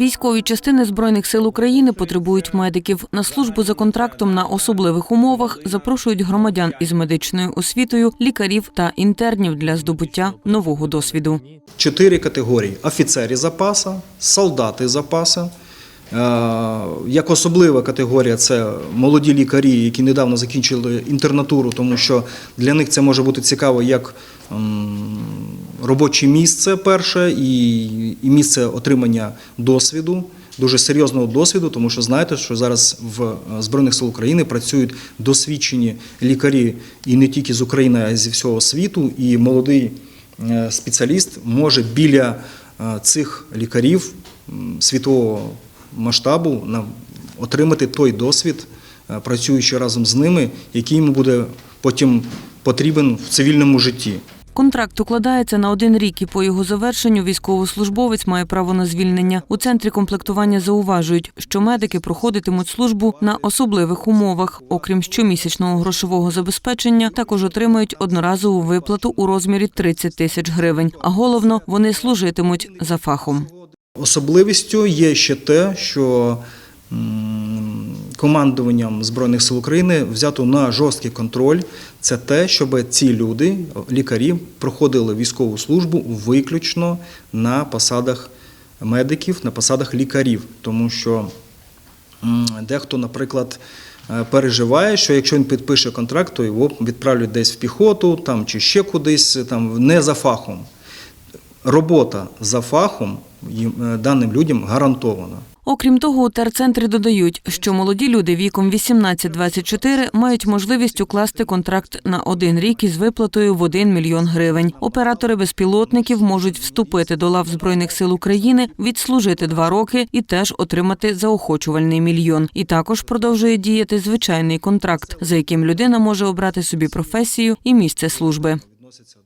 Військові частини збройних сил України потребують медиків. На службу за контрактом на особливих умовах запрошують громадян із медичною освітою, лікарів та інтернів для здобуття нового досвіду. чотири категорії: офіцери запаса, солдати запаса. Е, Як особлива категорія це молоді лікарі, які недавно закінчили інтернатуру, тому що для них це може бути цікаво як робоче місце перше і, місце отримання досвіду, дуже серйозного досвіду, тому що знаєте, що зараз в е, Збройних сил України працюють досвідчені лікарі і не тільки з України, а й зі всього світу. І молодий е, спеціаліст може біля е, цих лікарів світового масштабу отримати той досвід, працюючи разом з ними, який йому буде потім потрібен в цивільному житті. Контракт укладається на один рік, і по його завершенню військовослужбовець має право на звільнення. У центрі комплектування зауважують, що медики проходитимуть службу на особливих умовах. Окрім щомісячного грошового забезпечення, також отримають одноразову виплату у розмірі 30 тисяч гривень. А головно, вони служитимуть за фахом. Особливістю є ще те, що командуванням Збройних сил України взято на жорсткий контроль. Це те, щоб ці люди, лікарі, проходили військову службу виключно на посадах медиків, на посадах лікарів, тому що дехто, наприклад, е, переживає, що якщо він підпише контракт, то його відправлять десь в піхоту там, чи ще кудись, там, не за фахом. Робота за фахом е, даним людям гарантована. Окрім того, у терцентрі додають, що молоді люди віком 18-24 мають можливість укласти контракт на один рік із виплатою в 1 мільйон гривень. Оператори безпілотників можуть вступити до лав збройних сил України, відслужити два роки і теж отримати заохочувальний мільйон. І також продовжує діяти звичайний контракт, за яким людина може обрати собі професію і місце служби. Відносяться